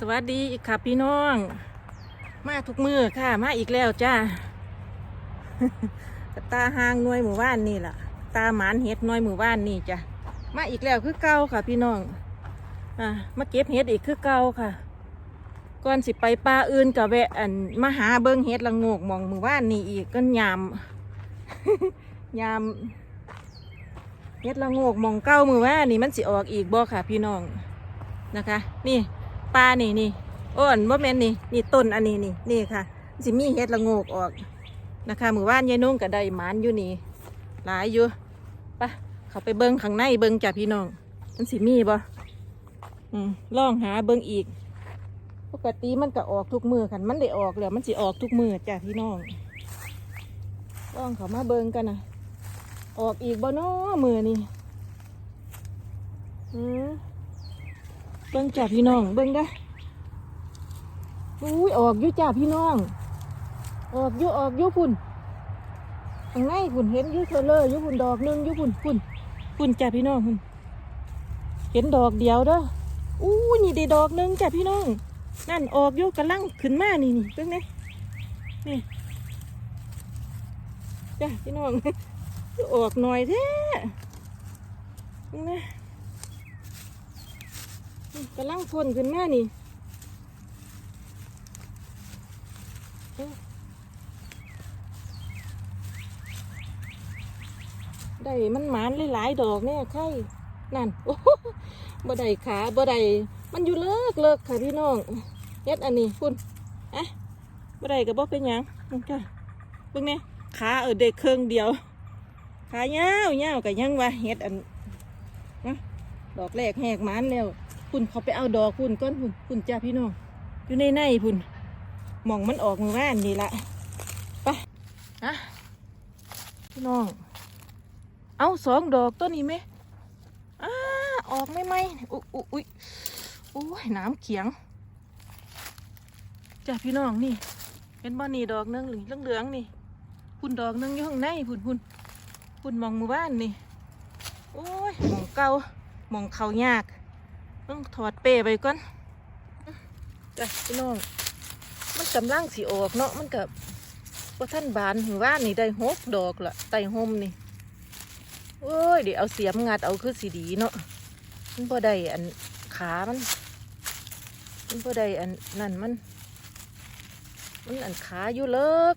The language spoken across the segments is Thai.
สวัสดีอีกค่ะพี่น้อง มาทุกมือค่ะ มาอีกแล้วจ้าตาหางหน่วยหมู่บ้านนี่ล่ะ ตาหมานเห็ดหน่วยหมู่บ้านนี่จ้ะมาอีกแล้วคือเก่าค่ะ พี่น้องอ่ามาเก็บเห็ดอีกคือเก่าค่ะก่อนสิไปป่าอื่นกับแวะอันมาหาเบิ้งเห็ดละงกมองหมู่บ้านนี่อีกก็ยามยามเห็ดละงกมองเก้ามือว่านี่มันสิออกอีกบ่ค่ะ พี่น้องนะคะ นี่ ลานี่นี่อ้นว่าแม่นนี่นี่ต้นอันนี้นี่นี่ค่ะสิมีเห็ดละโงกออกนะคะหมือว่านยายนุ่งกับได้หมานอยู่นี่หลายอยู่ไปะเขาไปเบิ้งข้างในเบิ้งจ้ะพี่น้อง มันสิมีบ่อืมล่องหาเบิ้งอีก ปกติมันก็ออกทุกมือคันมันได้ออกแล้วมันสิออกทุกมือจ้ะพี่น้องล่องเขามาเบิ้งกันนะออกอีกบ่เนาะมือนี่อืม เบิ้งจ้ะพี่น้อง เบิ้งได้อุ้ยออกอยู่จ้ะพี่น้อง ออกอยู่ออกอยู่พุ่นข้างในพุ่นเห็นอยู่เทเลอร์อยู่พุ่นดอกหนึงอยู่พุ่นพุ่นพุ่นจ้ะพี่น้องพุ่นเห็นดอกเดียวเด้ออู้นี่ได้ดอกหนึงจ้ะพี่น้อง นั่นออกอยู่กำลังขึ้นมานี่นี่เพิ่งนี่นี่จ้ะพี่น้องออกหน่อยแท้เพิ่งนะนี่ กำลังพ่นขึ้นมานี่ได้มันหมานหลายๆดอกเนี่ยไข่นั่นโอ้โหบ่ได้ขาบ่ได้มันอยู่เลิกเลิกค่ะพี่น้องเฮ็ดอันนี้คุณอะบ่ได้ก็บ่เป็นหยังนั่นค่ะเบิ่งแหน่ขาเออเด็กเครื่องเดียวขายาวยาวก็ยังว่าเฮ็ดอันนะดอกแรกแหกหมันแล้ว คุณเขาไปเอาดอกคุณก้อนคุณคุณจ้าพี่น้องอยู่ในในคุณมองมันออกมือว่านนี่ละไปนะพี่น้อง เอาสองดอกต้นนี้ไหมอ้าออกไม่ไหมอุ๊ยอุ๊ยอุ๊ยโอ้ยน้ำเขียงจ้าพี่น้องนี่เห็นบ่นี่ดอกนึงหรือเหลืองๆนี่พุ่นดอกนึงอยู่ข้างในพุ่นพุ่นพุ่นมองมู่บ้านนี่โอ้ยมองเก่ามองเขายาก ต้องถอดเป้ไปก่อนจ้ะพี่น้อง มันกำลังสีออกเนาะ มันกับว่าท่านบานหมู่บ้านนี่ได้หกดอกละไต่ห่มนี่ โอ้ย เดี๋ยวเอาเสียมงัดเอาคือสีดีเนาะ มันพอได้อันขา มัน มันพอได้อันนั่นมัน มันอันขาอยู่เลิก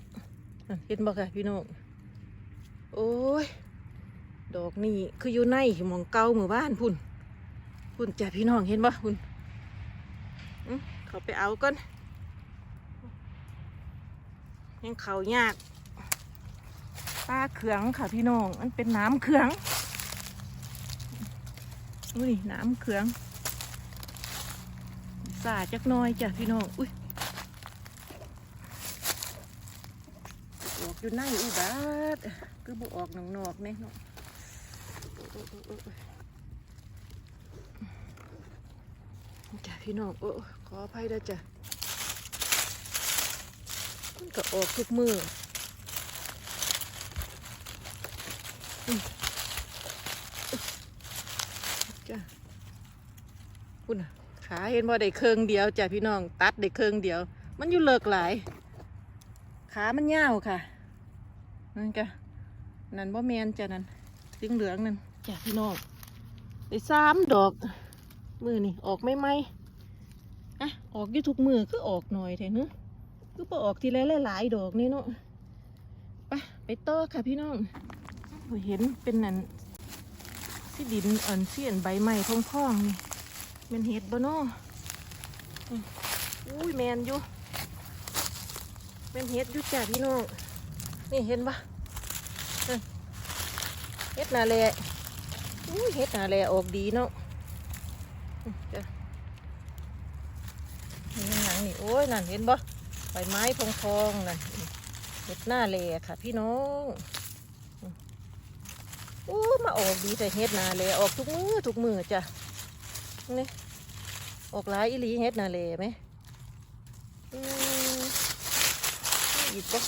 อันเห็นบ่ค่ะพี่น้อง โอ้ย ดอกนี่คืออยู่ในหมองเก่าหมู่บ้านพุ่น พุ่นจ้ะพี่น้องเห็นบ่พุ่นอื้อเขาไปเอาก่อนยังเขายากปลาเขืองค่ะพี่น้องมันเป็นน้ำเขืองอุ้ยน้ำเขือง สาจักน้อยจ้ะพี่น้องอุ้ยออกอยู่ในอุบาทคือบุออกนอกๆเนี่ยเนาะโอ้โอ้โอ้โอ้โอ้ จ้ะพี่น้องโอ้ขออภัยด้วยจ้ะมันก็ออกทุกมืออจ้ะคุณขาเห็นว่าได้เครื่องเดียวจ้ะพี่น้อง ตัดได้เครื่องเดียว มันอยู่เลิกหลาย ขามันยาวค่ะนั่นจ้ะนั่นบ่แมนจ้ะนั่นสีเหลืองนั่นจ้ะพี่น้องได้สามดอก มือนี่ออกไม่ไหมอะออกอยู่ทุกมือก็ออกหน่อยแท้เนึคือพอออกทีละหลายดอกนี่เนาะไปไปต่อค่ะพี่น้องเห็นเป็นนั่นที่ดินอ่อนเสียนใบไม้พองๆนี่แมันเห็ดบ่เนาะอืมอุ้ยแมนอยู่เป็นเฮ็ดอยุจ่าพี่น้องนี่เห็นปะเอ้ยเฮ็ดนาแลอุ้ยเฮ็ดนาแลออกดีเนาะ อืมจ้ะนี่หนังนี่โอ้ยนั่นเห็นปะใบไม้พองๆนั่นเฮ็ดหน้าแลค่ะ พี่น้องโอ้มาออกดีแต่เฮ็ดหน้าแลออกทุกมือทุกมือจ้ะนี่ออกหลายอีหลีเฮ็ดหน้าแลไหมอืมอีกปะ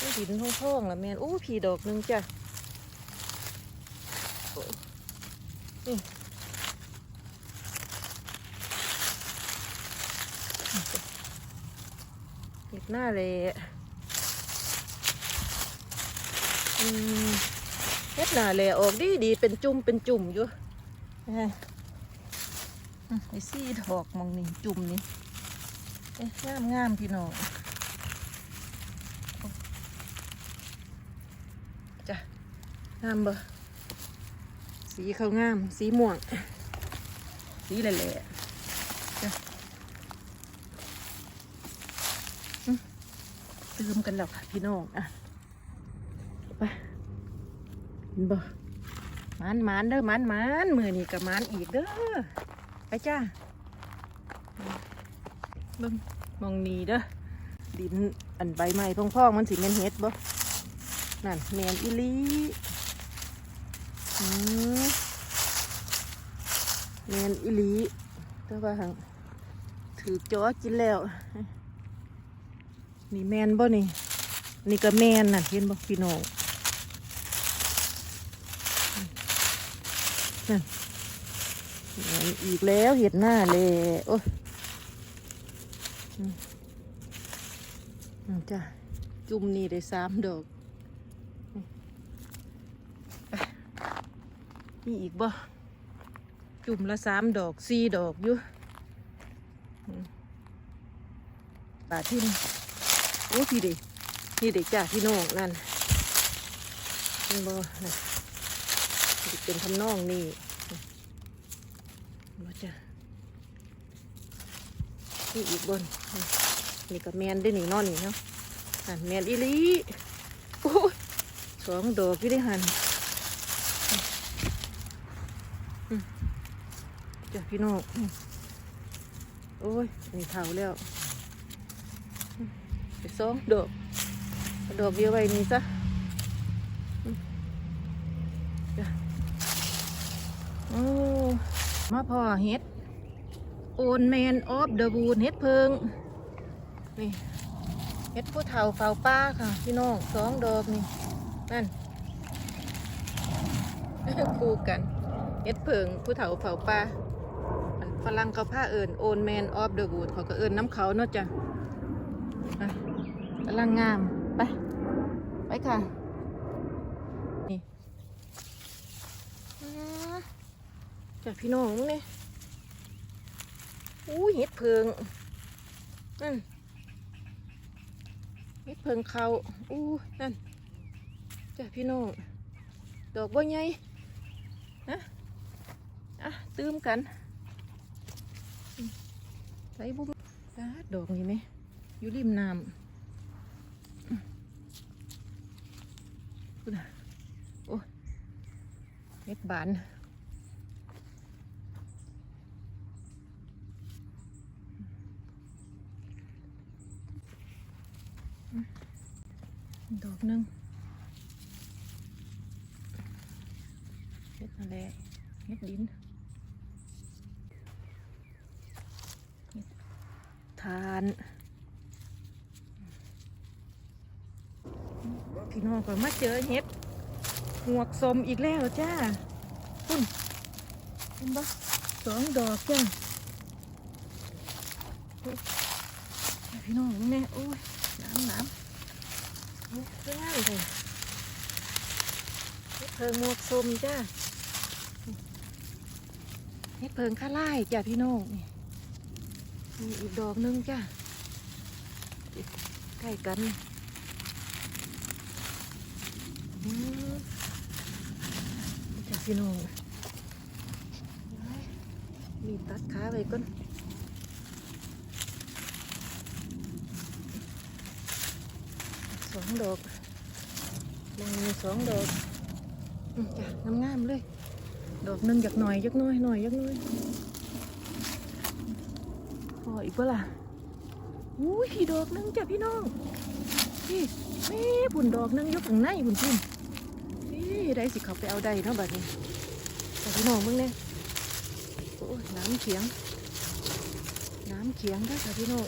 นี่หินท่องๆละแมนอู้ผีดอกหนึงจ้ะนี่ หน้าเลยอืมเห็ดหน้าเลยออกดีดีเป็นจุ่มเป็นจุ่มอยู่เอ้ยอืมไอ้ซี่ดอกมองนี่จุ่มนี่เอ๊ะงามงามพี่น้องจ้ะงามบ่สีเขางาม สีม่วง สีแหล่ๆจ้ะอืม ตืมกันแล้วค่ะพี่น้องอะไปเบ่มันมันเด้อมันมันมือนี่กับมันอีกเด้อไปจ้าเบิ่งมองนีเด้อดินอันใบไม้พ่องๆมันสิแมนเฮ็ดบ่นั่นแมนอีลีอืมแมนอีลีแต่ว่าหังถือจอกินแล้ว นี่แมนบ่นี่ นี่ก็แมนน่ะเห็นบ่พี่น้องนั่นอีกแล้วเห็ดหน้าเลยโอ้ยอืมอืมจ้ะจุ่มนี่ได้สามดอกอืมไปมีอีกบ่ จุ่มละสามดอกสี่ดอกอยู่อืมป่าทิม โอ้พี่เด็กนี่เด็กจ้าพี่น้องนั่นนี่บ่นะสิเป็นทำนองนี่บ่จ้านี่อีกบนนี่ก็แมนได้หนีนอนนี่เนาะหันแมนอีลีโอ้ยสองดอกพี่ได้หันจ้าพี่น้องโอ้ยนี่เท่าแล้ว สองดอกดอกเดียวไว้นี่ซะมจ้ะโอ้มาพอเฮ็ดโอนแมนออฟเดอะบูนเฮ็ดเพิงนี่เฮ็ดผู้เฒ่าเฝ้าป้าค่ะ พี่น้องสองดอกนี่นั่นคู่กันเฮ็ดเพิงผู้เฒ่าเฝ้าป้าฝรั่งเขาผ้าเอิญโอนแมนออฟเดอะบูนเขาก็เอิญน้ำเขาเนาะจ้ะำลังงาม ไป ไปค่ะ นี่จากพี่น้องนี่อู้เห็ดเพิงนั่นเห็ดเพิงเขาอู้นั่นจากพี่น้อง ดอกบัวใหญ่นะอะตื้มกันใส่บุ้มตาดดอกนี่ไหมอยู่ริมน้ำอืมพูดน่ะ โอ้เม็ดบานดอกหนึ่งเม็ดอะไรเม็ดดินทาน พี่น้อง ก็มาเจอเห็ดหวกสมอีกแล้วจ้าคุณเห็นปะสองดอกจ้าพี่น้องนี่โอ้ยน้ำน้ำโอ้ยเรื่องอะไรเลยเห็ดเพิงหวกสมจ้าเห็ดเพิงข้าไล่จ้าพี่น้องนี่มีอีกดอกหนึงจ้าใกล้กัน อืมจาก พี่น้องมีตัดขาไปก่อนสองดอกมันมีสองดอกอืมจ้ะงามๆเลย ดอกนึ่งอยากหน่อยยักหน้อยหน่อยยักหน้อยพออีกเปล่ะอุ้ยดอกนึ่งจ้ะพี่น้องพี่แม่ผุนดอกนึ่งยกข้างในผุนพี่ นี่ได้สิเขาไปเอาได้เนาะบัดนี้แต่พี่น้องมึงเนี่ยโอ้น้ำเขียง น้ำเขียงได้ค่ะพี่น้อง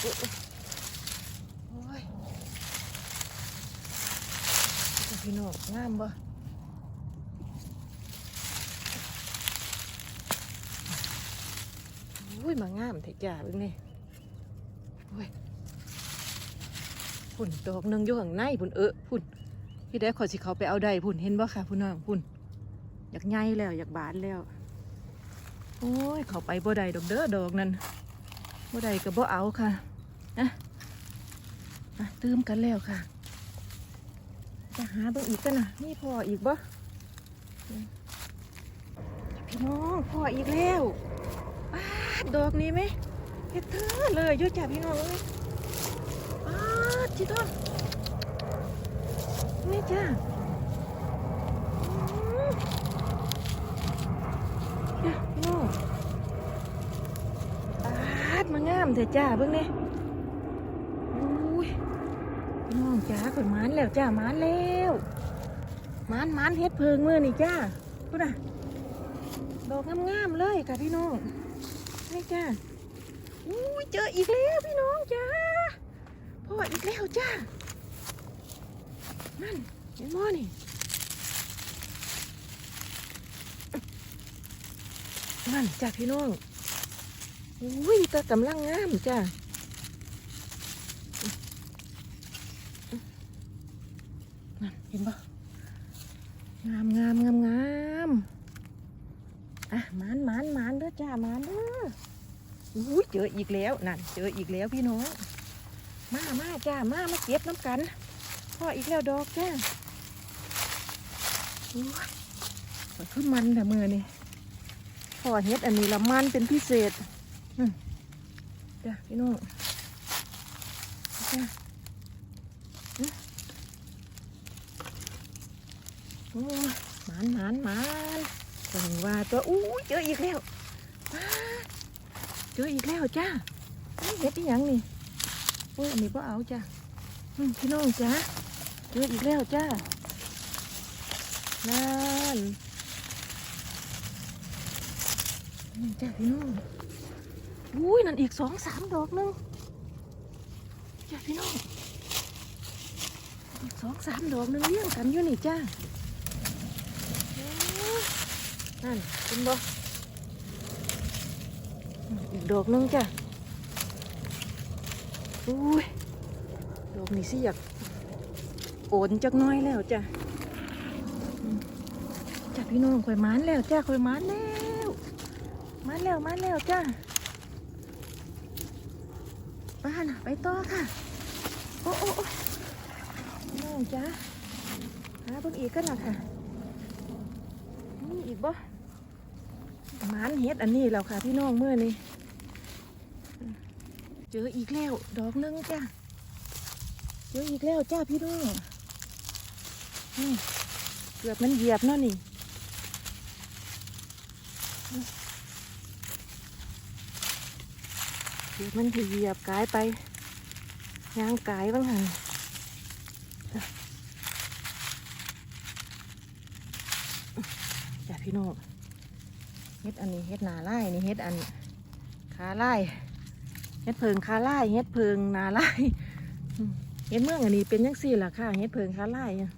โอ้ยโอ้ยแต่พี่น้องงามบ่อุ้ยมางามเถอะจ้าเบิ่งนี่โอ้ย พุ่นดอกหนึงอยู่ข้างในพุ่นเออพุ่นพี่ได้ขอสิเขาไปเอาได้พุ่นเห็นบ่ค่ะพุ่นน้องพุ่นอยากใหญ่แล้วอยากบานแล้ว โอ้ยเขาไปบ่ได้ดอกเด้อดอกนั้นบ่ได้ก็บ่เอาค่ะนะอะตื่มกันแล้วค่ะ จะหาเบิ่งอีกกันนะนี่พออีกบ่พี่น้องพออีกแล้วป้าดอกนี้ไหมเฮ็ดเธอเลยยุ่จับพี่น้องเลย จิต้นนี่จ้าอืมจ้ะพี่น้องป้าดมางามเถอะจ้าเบิ่งนี่อุ้ยน้องจ้าข่อยหมานแล้วจ้ามานแล้วมานมานเฮ็ดเพิงมือนี่จ้าพูดน่ะดอกงามๆเลยค่ะพี่น้องนี่จ้าอุ้ยเจออีกแล้วพี่น้องจ้า ออีกแล้วจ้านั่นเห็นบ่นี่นั่นจ้าพี่น้องอุ้ยต่กำลังงามจ้านั่นเห็นปะงามงามงามงามอะมานมานมานเด้อจ้ามานเด้ออุ้ยเจออีกแล้วนั่นเจออีกแล้วพี่น้อง มามาจ้ามามาเก็บน้ำกันพ่ออีกแล้วดอกจ้าอุ้ยขอขึ้นมันแต่มือนี่พ่อเฮ็ดอันนี้ละมันเป็นพิเศษจ้าพี่น้องจ้าโอ้หมานหมานหมานถึงว่าตัวอู้ยเจออีกแล้วว้าเจออีกแล้วจ้าเห็ดอีหยังนี่ โอ้ยอันนี้พ่เอาจ้าพี่น้องจ้าเจออีกแล้วจ้านั่นนี่จ้าพี่น้องอุ้ยนั่นอีกสองสามดอกนึงจ้าพี่น้องอีกสองสามดอกนึงเลี้ยงกันอยู่นี่จ้านั่นเป็นบ่อีกดอกนึงจ้ะ อุ้ยดอกนี้สิอยากโอนจักน้อยแล้วจ้ะจ้ะพี่น้องข่อยมานแล้วจ้ะข่อยมานแล้วมานแล้วมานแล้วจ้ะป้าน่ะไปต่อค่ะ โอ้โอ้โอ้น้องจ้ะหาเบิ่งอีกกันนะค่ะนี่อีกบ่มานเฮ็ดอันนี้แล้วค่ะพี่น้องเมื่อนี้ เจออีกแล้ว ดอกหนึงจ้าเจออีกแล้วจ้าพี่น้องนี่เกือบมันเหยียบเนาะนี่เกือบมันเหยียบกายไปยางกายบ้างหันจ้ะพี่น้องเฮ็ดอันนี้เฮ็ดหนาไล่นี่เฮ็ดอันขาไล่ เฮ็ดเพิงขาไล่เฮ็ดเพิงนาไล่เฮ็ดเมืองอันนี้เป็นยังสี่ล่ะค่ะเฮ็ดเพิงขาไล่อะ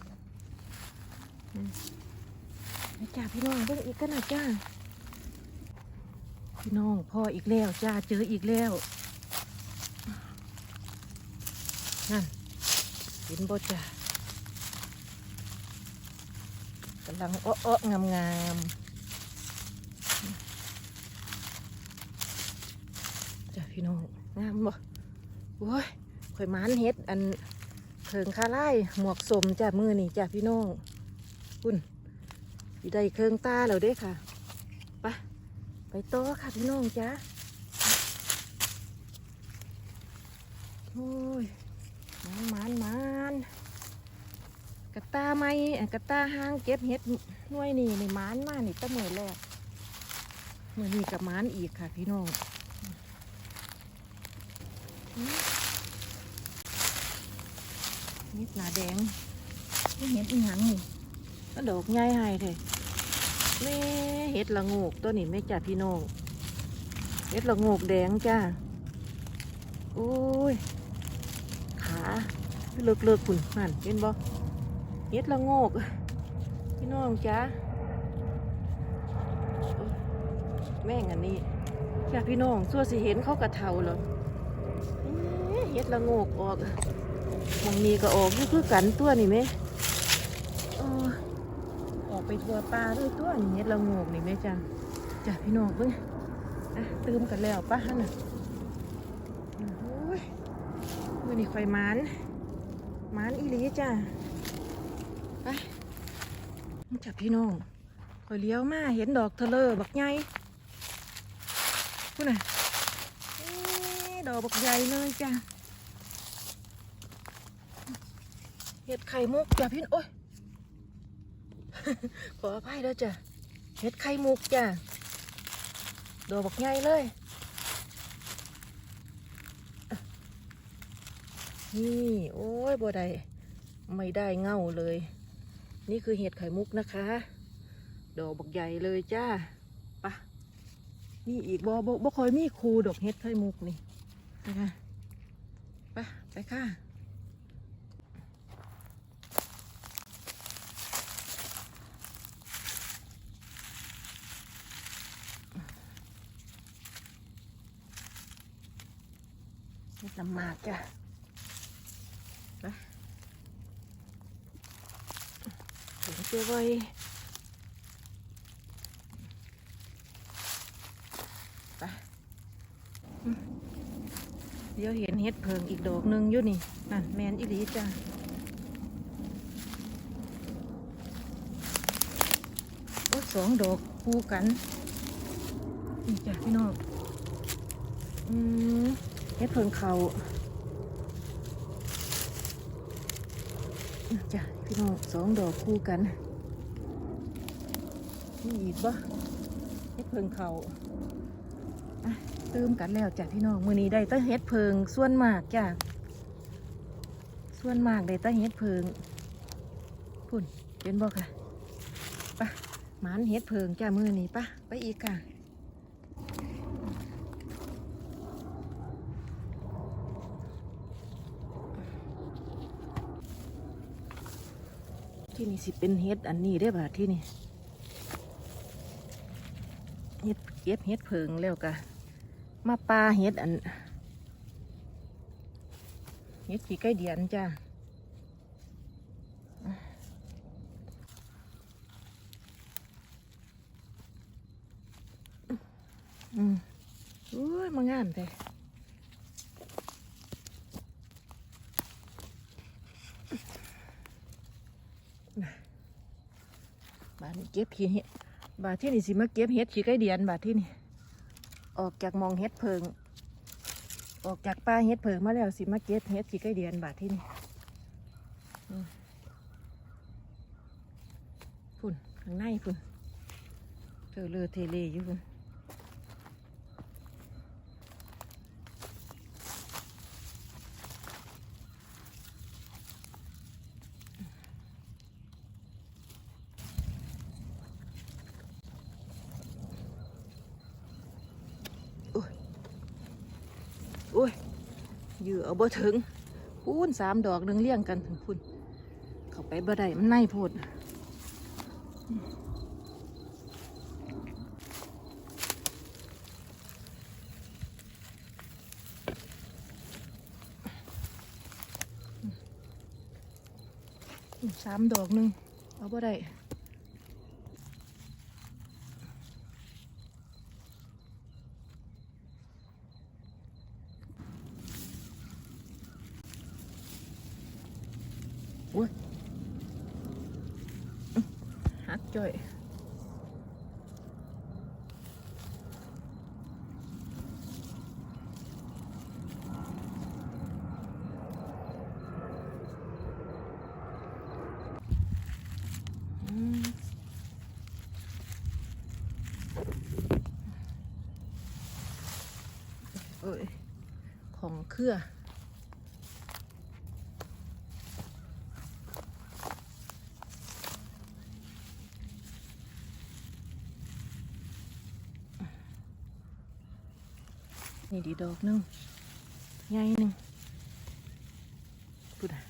จ้าพี่น้องเบิ่งอีกกันนะจ้าพี่น้องพ่ออีกแล้วจ้าเจออีกแล้วนั่นเห็นบ่จ้ากำลังอ้อๆงามๆจ้ะ พี่น้องงามบ่โอ้ยข่อยมานเฮ็ดอันเคิงคาไล่หมวกสมจ้ะมือนี่จ้ะพี่น้องคุณอยู่ได้เคิงตาแล้วเด้ค่ะไปไปต่อค่ะพี่น้องจ้ะโอ้ยมานมานมานกระตาไม่กระตาห้างเก็บเห็ดน่วยนี่ในมานมานี่ตั้งมือแรกมือนี่กับมานอีกค่ะพี่น้อง เห็ดหนาแดงนี่เห็ดอีหยังนี่ก็ดอกใหญ่ให้เลยแม่เห็ดละโงกตัวนี้ไม่จ่าพี่น้องเห็ดละโงกแดงจ้าโอ้ย ขาเลิกเลิกคุณนั่นเห็นบ่เฮ็ดละโงกพี่น้องจ้าแม่งอันนี้จาพี่น้องส่วนสิเห็นเขากระเทาเหรอ ฮ็ดละโงกออกมองนี้ก็ออกอยู่คือกันตัวนี่ไหมออกไปทัวปลาด้วยตัวนี่เฮ็ดละโงกนี่ไหมจ้ะจ้ะพี่น้องเพิ่งอะตืมกันแล้วปะฮะน่ะโอ้ยมือนี้ค่อยมานหมานอีหลีจ้ะไปจ้ะพี่น้องคอยเลี้ยวมาเห็นดอกเทะเลอบักใหญ่พูดหน่อยเอ๊ะดอกบักใหญ่เลยจ้ะ เห็ดไข่มุกจ้ะพี่โอ้ยขออภัยด้วยจ้ะเห็ดไข่มุกจ้ะดอกบักใหญ่เลยนี่โอ้ยบ่ได้ไม่ได้เง่าเลย นี่คือเห็ดไข่มุกนะคะ ดอกบักใหญ่เลยจ้าปะมีอีกบ่บ่บ่คอยมีครูดอกเฮ็ดไข่มุกนี่นะคะไปไปค่ะำมากจ้ะถึงเจ้าไว้ไปเดี๋ยวเห็นเห็ดเพิงอีกดอกหนึ่งอยู่นี่นั่นแมนอีหลีจ้าโอ้สองดอกคู่กันนี่จ้ะพี่น้องอืม เห็ดเพิงเขาจ้ะพี่น้องสองดอกคู่กันนี่อีกปะเห็ดเพิงเขาตืมกันแล้วจ้ะพี่น้องมือนี้ได้ตั้งเฮ็ดเพิงส่วนมากจ้ะส่วนมากได้ตั้งเฮ็ดเพิงพุ่นเป็นบอกค่ะปะหมานเฮ็ดเพิงจ้ะมือนี้ปะไปอีกค่ะ ที่นี่สิเป็นเฮ็ดอันนี้ได้บ่ะที่นี่เฮ็ดเก็บเฮ็ดเพิงแล้วกะมาปลาเฮ็ดอันเฮ็ดขี้ไก่เดียนจ้าอืมอุ้ยมางามแต่บาทนี้เก็บขี้เห็ดบาทที่นี่สิมาเก็บเห็ดขี้ไก่เดียนบาทที่นี่ออกจากมองเฮ็ดเพิง ออกจากป่าเฮ็ดเพิงมาแล้วสิมาเก็บเฮ็ดขี้ไก่เดียนบาทที่นี่ฝุ่นข้างในฝุ่นเจอเลือเทเลอยู่พุ่นโอ้ยเหยื่อเอา บ่ถึงพูนสามดอกหนึ่งเลี้ยงกันถึงพุ่นเขาไปบ่ได้มันในโพดสามดอกหนึ่งเอาบ่ได้ หักจ่อยเอ้ยของเครือ นี่ดีดอกหนึงใหญ่หนึ่งพูดอะ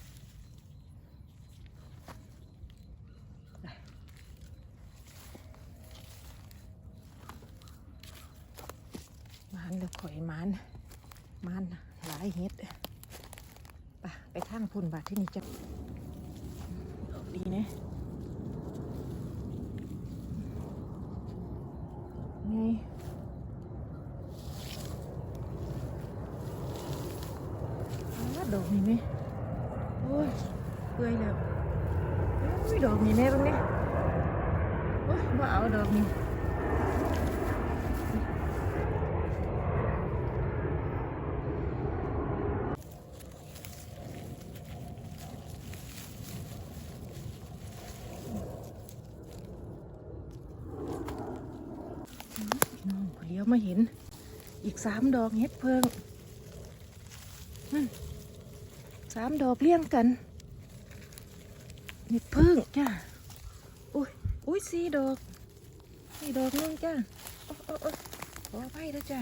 ดี๋ยวข่อยมันมันหลายเฮ็ดไปไปทางพุ่นบาทที่นี่จะดอกดีเนี่ยไงอ้าดอกนี่ไหมโอ้ยเปื่อยแล้วโอ้ยดอกนี่แม่บ้างเนี่ยโอ้ยมาเอาดอกนี่ พี่น้องเลี้ยว มาเห็น อีกสามดอกเฮ็ดเพิงนั่นสามดอกเลี้ยงกันเฮ็ดเพิงจ้าอุ้ยอุ้ยสี่ดอกนี่ดอกนึงจ้าโอ้โอ้โอ้ขออภัยแล้วจ้า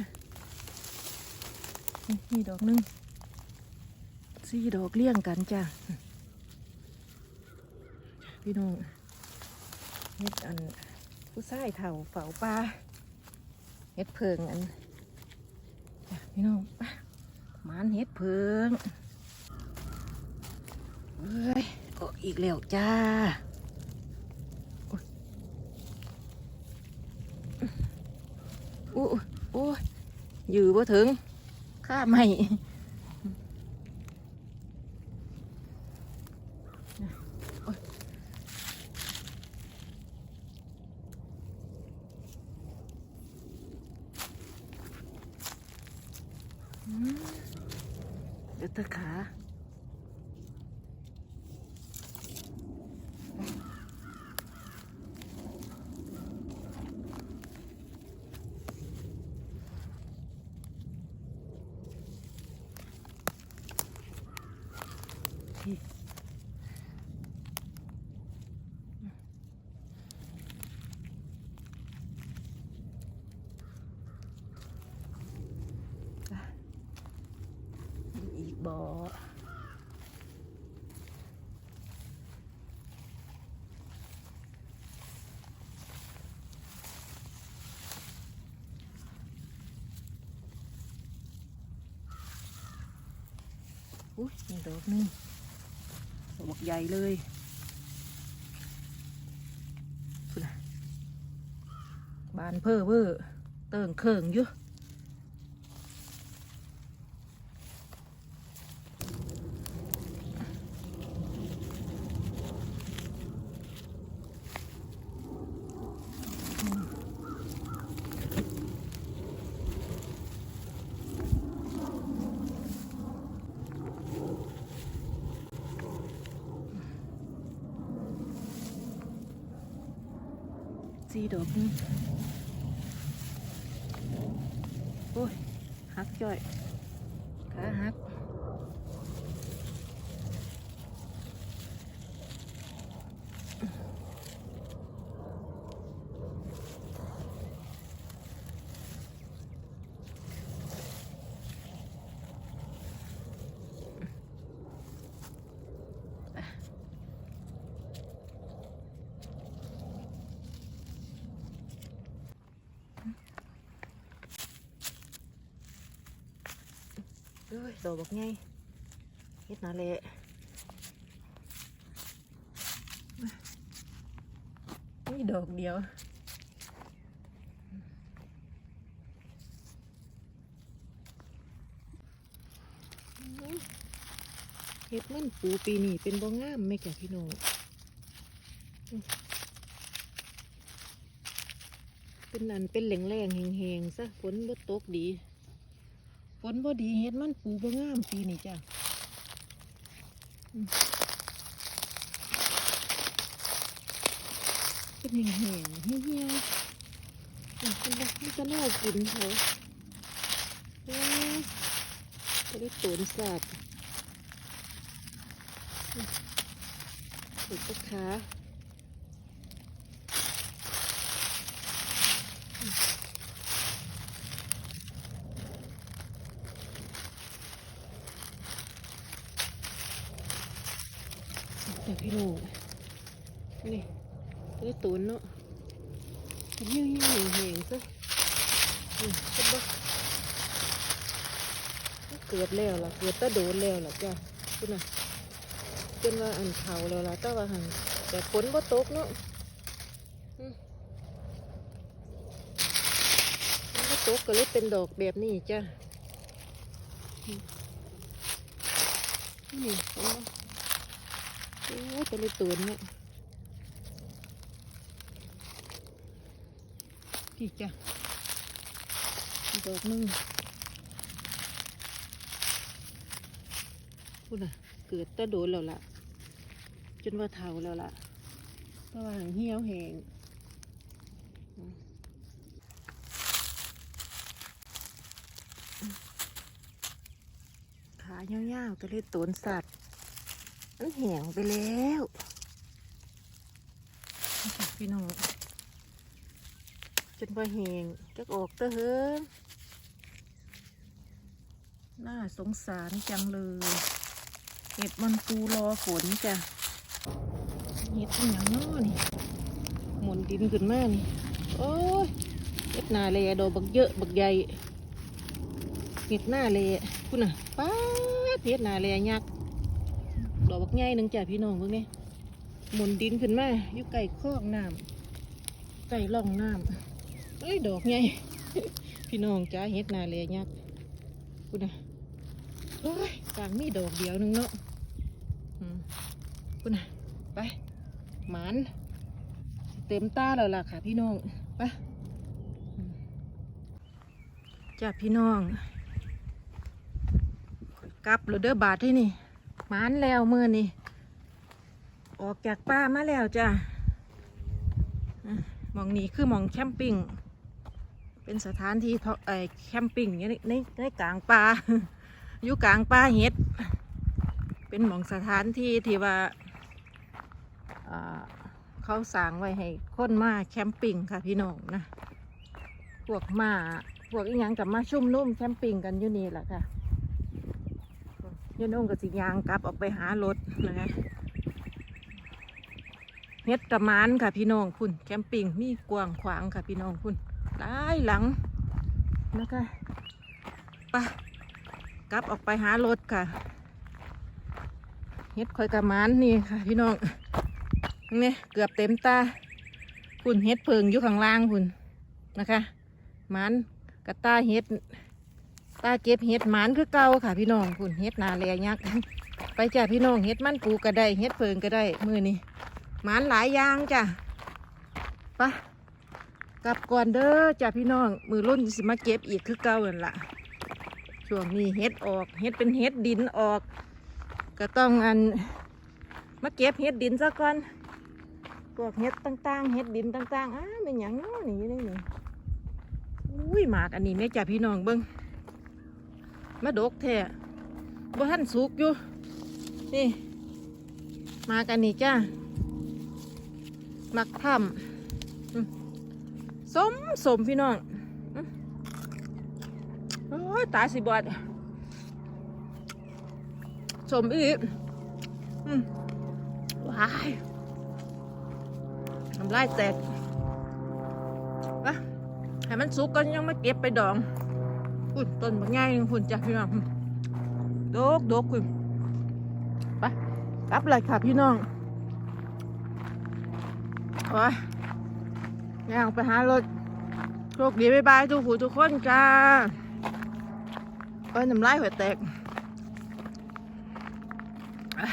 นี่ดอกหนึงสี่ดอกเลี้ยงกันจ้าพี่น้องเฮ็ดอันผู้ชายเถ่าเฝ้าปลา เฮ็ดเพิงอันพี่น้องมานเฮ็ดเพิงเอ้ยก็อีกแล้วจ้าโอ้ยอู้อยยือบ่ถึงข้าไม่โอ้ยอืม เดี๋ยวตะขา อีกบ่อ อุ้ยมีดอกนึงดอกใหญ่เลยบานเพ้อเพ้อเติ่งเคิงอยู่ อ้ยดอกบักไงเฮ็ดนาเละนี่ดอกเดียวเฮ็ดมันปูปีนี้เป็นบ่งามไม่แก่พี่น้องเป็นอันเป็นแหล่งๆแหงๆซะฝนบ่ตกดี นบ่ดีเฮ็ดมันปูบ่งามปีนี้จ้ะเป็นแห้งๆเหี่ยวๆมเป็นแบบมันจะน่ากินเขาเอ้ยจะได้ตูนสาดถูกตะขาเดี๋ยวพี่ลูกนี่ได้ตูนเนาะเหี่ยวๆแห้งๆซะอืมจะบ่ เกิดแล้วล่ะ เกิดแตะโดนแล้วล่ะจ้ะคุณน่ะจนว่าอันเขาแล้วล่ะแต่ว่าหันแต่ฝนบ่ตกเนาะอืมฝนบ่ตกก็เลยเป็นดอกแบบนี้จ้ะอืมนี่เห็นบ่โอ้ยเป็นเลยตูนเนี่ยพี่จ้ะอีกดอกหนึง พูดน่ะ เกิดตะโดนแล้วล่ะ จนว่าเฒ่าแล้วล่ะราะว่างเหี่ยวแหงขายาวๆก็เลยตนสัตว์มันแหงไปแล้วพี่น้องจนว่าแหงจักออกเตะเฮ้อน่าสงสารจังเลย เห็ดมันปูรอฝนจ้ะเห็ดอย่างน้อนี่ หมุนดินขึ้นมานี่ โอ้ยเห็ดหนาเลดอกบักเยอะบักใหญ่เห็ดหน้าเลคุณน่ะป้าดเห็ดหนาเลยักษ์ดอกบักใหญ่หนึงจ้ะพี่น้องเพิ่งนี่หมุนดินขึ้นมาอยู่ไก่คอกน้ำไก่ล่องน้ำเอ้ยดอกใหญ่พี่น้องจ้าเห็ดหนาเลยักษ์คุณน่ะโอ้ยต่างมีดอกเดียวนึงเนาะ คุณนะไปหมานเต็มตาแล้วล่ะค่ะพี่น้องไปจ้าพี่น้องกลับแล้วเด้อบาทที่นี่หมานแล้วมือนี่ออกจากป่ามาแล้วจ้าอะมองนี้คือมองแคมปิ้งเป็นสถานที่เอแคมปิ้งในในในกลางป่าอยู่กลางป่าเห็ด เป็นหมองสถานที่ที่ว่า เขาสร้างไว้ให้คนมาแคมปิ้งค่ะพี่น้องนะ พวกมาพวกอีหยังกับมาชุ่มนุ่มแคมปิ้งกันอยู่นี่แหละค่ะยายนุ่งกับสิยางกลับออกไปหารถนะคะเฮ็ดกระมานค่ะพี่น้องคุณแคมปิ้งมีกว้างขวางค่ะพี่น้องคุณหลายหลังนะคะไปกลับออกไปหารถค่ะเฮ็ดคอยกระมานนี่ค่ะพี่น้อง นี่เกือบเต็มตาคุณเฮ็ดเพิงอยู่ข้างล่างคุณนะคะมันกระตาเฮ็ดตาเก็บเฮ็ดมันคือเก่าค่ะพี่น้องคุณเฮ็ดนาแลยักษ์ไปจ้ะพี่น้องเฮ็ดมันปูก็ได้เฮ็ดเพิงก็ได้มือนี้มันหลายอย่างจ้ะไปกลับก่อนเด้อจ้ะพี่น้องมือรุ่นสิมาเก็บอีกคือเก่านั่นล่ะช่วงนี้เฮ็ดออกเฮ็ดเป็นเฮ็ดดินออก ก็ต้องอันมาเก็บเฮ็ดดินซะก่อน พวกเฮ็ดต่างๆเฮ็ดดินต่างๆอ้าเป็นหยังเนาะนี่อยู่นี่อุ้ยหมากอันนี้แม่จ่าพี่น้องเบิ้งมาดกแท้บ่ทันสุกอยู่นี่หมากอันนี้จ้าหมักถ้ำสมสมพี่น้องโอ้ยตายสิบอดสมอีกอืมว้ายำลายแตกวะให้มันสุกก็ยังไม่เก็บไปดองอุ่นต้นบางง่ายหุ่นจ้ะพี่น้องโดกโดกคุณไปกลับเลยค่ะพี่น้องโอ้ยย่างไปหารถโชคดีบ๊ายบายทุกผู้ทุกคนจ้าเอ้ยน้ำลายหัวแตก